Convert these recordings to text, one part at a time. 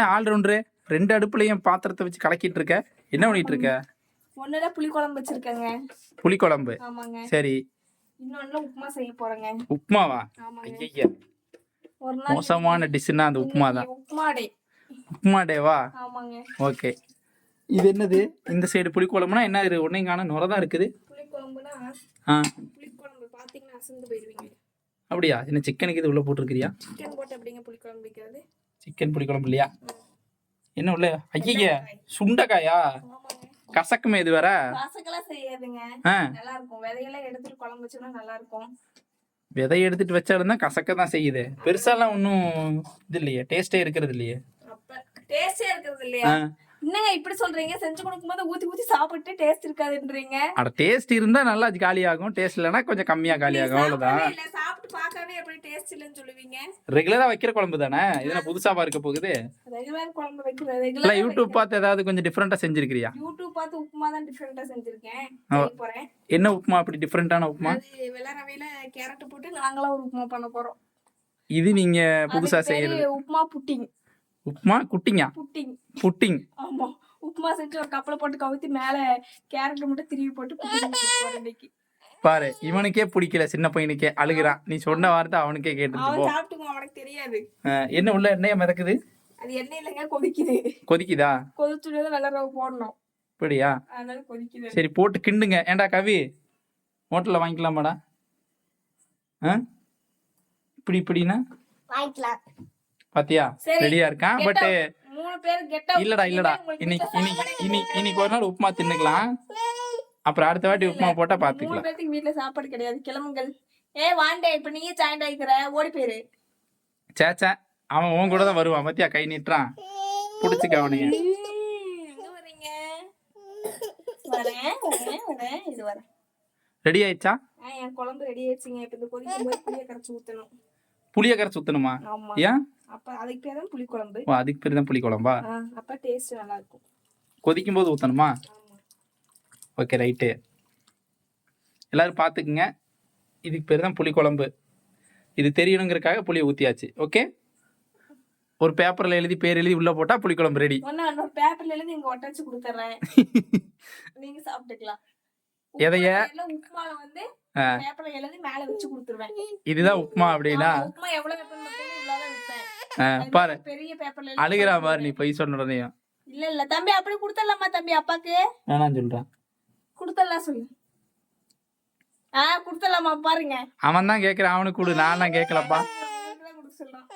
என்ன ஆல்ரவுண்டரு ரெண்டு அடுப்புலையும் பாத்திரத்தை வச்சு கலக்கிட்டு இருக்க என்ன பண்ணிட்டு இருக்க ஒண்ணுல புளி குழம்பு வச்சிருக்கேங்க. புளிக்குழம்பு. ஆமாங்க. சரி. இன்னொன்னு உப்புமா செய்ய போறேங்க. உப்புமாவா? ஐயா மோசமான டிஷ்ஷுன்னா அந்த உப்புமா தான். உப்புமா டே. உப்புமா டேவா? ஆமாங்க. ஓகே. இது என்னது? இந்த சைடு புளிக்குழம்புனா என்ன? இது ஒன்றையும் காண நுர தான் இருக்குது. புளி குழம்புனா ஆ. புளி குழம்பு பாத்தீங்கன்னா அசந்து போயிருவீங்க அப்படியா? என்ன சிக்கனுக்கு இது உள்ள போட்டிருக்கிறியா? சிக்கன் போட்டு புளி குழம்பு சிக்கன் புளிக்குழம்பு இல்லையா? என்ன உள்ள? ஐய சுண்டைக்காயா? கசக்குமே இது வேற? காசுக்கெல்லாம் செய்யாதுங்க. ஆ. நல்லா இருக்கும் விதையெல்லாம் எடுத்துட்டு குழம்பு வச்சோம்னா நல்லா இருக்கும் விதை எடுத்துட்டு வச்சாலும் தான் கசக்க தான் செய்யுது. பெருசாலாம் ஒன்றும் இது இல்லையே டேஸ்டே இருக்கிறது இல்லையே. டேஸ்டே இருக்கிறது இல்லையா? என்னங்க இப்படி சொல்றீங்க? செஞ்சு கொடுக்கும்போது ஊத்தி ஊத்தி சாப்பிட்டு டேஸ்ட் இருக்காதுன்றீங்க? அட டேஸ்ட் இருந்தா நல்லா காலியாகும். டேஸ்ட் இல்லைன்னா கொஞ்சம் கம்மியா காலியாகும். அவ்வளவுதான். சாப்பிடவே இல்ல. சாப்பிட்டு பார்க்கவே எப்படி டேஸ்ட் இல்லைன்னு சொல்லுவீங்க? ரெகுலரா வைக்கிற குழம்பு தானே? இதெல்லாம் புதுசாவா இருக்க போகுது. ரெகுலர் குழம்பு வைக்கிற இல்ல யூடியூப் பார்த்து ஏதாவது கொஞ்சம் டிஃப்ரெண்டா செஞ்சிருக்கிறியா? யூடியூப் பார்த்து உப்புமா தான் டிஃப்ரெண்டா செஞ்சிருக்கேன். என்ன உப்புமா? அப்படி டிஃப்ரெண்டான உப்புமா? வெள்ளை ரவையில கேரட் போட்டு நாங்களாம் ஒரு உப்புமா பண்ண போறோம். இது நீங்க புதுசா செய்யறது. உப்புமா புட்டிங். உப்புமா குட்டிங்க? புட்டிங். புட்டிங். ஆமா. உப்புமா செஞ்சு ஒரு கப்பல போட்டு கவுத்தி மேல கேரட் மட்டும் திருவி போட்டு இன்னைக்கு பாரு இவனுக்கே பிடிக்கல சின்ன பையனுக்கே. அழுகுறான். நீ சொன்ன வார்த்தை அவனுக்கே கேட்டுட்டு போ. அவன் சாப்பிட்டுக்குவான் அவனுக்கு தெரியாது. என்ன உள்ள எண்ணெய மிதக்குது? அது எண்ணெய் இல்லைங்க கொதிக்குது. கொதிக்குதா? கொதிச்சுட்டு வெள்ளை ரவை போடணும். இப்படியா அதனால கொதிக்குது. சரி போட்டு கிண்டுங்க. ஏன்டா கவி? ஹோட்டலில் வாங்கிக்கலாமாடா? ஆ? இப்படி இப்படின்னா? வாங்கிக்கலாம். பாத்தியா. ரெடியா இருக்கான் பட் இல்லடா இல்லடா. இன்னைக்கு இன்னைக்கு இன்னைக்கு இன்னைக்கு ஒரு நாள் உப்புமா தின்னுக்கலாம். அப்புறம் அடுத்த வாட்டி உப்புமா போட்டா பாத்துக்கலாம். பேர்த்துக்கு வீட்ல சாப்பாடு கிடையாது. கிளம்புங்கள் ஏ வாண்டே இப்ப நீயே ஜாயிண்ட் ஆயிக்கிற. ஓடி போயிரு. சேச்சா அவன் உன் கூட தான் வருவான். பாத்தியா? கை நீட்டுறான். புடிச்சுக்க வரேன் ரெடி ஆயிடுச்சா? என் குழம்பு ரெடி ஆயிடுச்சுங்க. இப்ப இந்த கொதிக்கும் போது புளிய கரைச்சு ஊத்தணும். புளிய கரை சுத்தணுமா ஆமா. ஏன்? அப்ப அதுக்கு பேர் தான் புளி குழம்பு ஓ அதுக்கு பேர் தான் புளி குழம்பா ஆ, அப்ப டேஸ்ட் நல்லா இருக்கும் கொதிக்கும் போது ஊத்தணுமா ஓகே ரைட்டு எல்லாரும் பார்த்துக்குங்க இதுக்கு பேர் தான் புளிக்குழம்பு. இது தெரியணுங்கிறதுக்காக புளியை ஊற்றியாச்சு ஓகே ஒரு பேப்பரில் எழுதி பேர் எழுதி உள்ளே போட்டால் புளிக்குழம்பு ரெடி இன்னொரு பேப்பர்ல இருந்து இங்க ஒட்டச்சு கொடுத்துறேன். நீங்க சாப்பிட்டுக்கலாம். எதைய? உப்புமா வந்து. பேப்பர்ல எழுதி மேல வச்சு கொடுத்துருவேன். இதுதான் உப்புமா அப்படின்னா? உப்புமா எவ்வளவு வைப்பேன்னு மட்டும் இவ்வளவுதான் வைப்பேன் ஆ, அது பாரு. மாதிரி பெரிய பேப்பர்ல அழுகிறா பாரு நீ பொய் சொன்ன உடனேயும் இல்ல இல்ல. தம்பி அப்படி கொடுத்துடலாமா தம்பி அப்பாக்கு? வேணாம் சொல்கிறான் கொடுத்துடலாம் சொல்லு. ஆ கொடுத்துடலாமா பாருங்க. அவன் தான் கேட்குறான் அவனுக்கு கொடு. நான் தான் கேட்கலப்பா சொல்றான்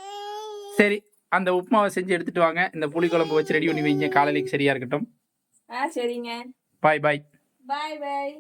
சரி அந்த உப்புமாவை செஞ்சு எடுத்துட்டு வாங்க. இந்த புளிக்குழம்பு வச்சு ரெடி பண்ணி வைங்க. காலையிலைக்கு சரியா இருக்கட்டும். ஆ சரிங்க. பாய் பாய் பாய் பாய்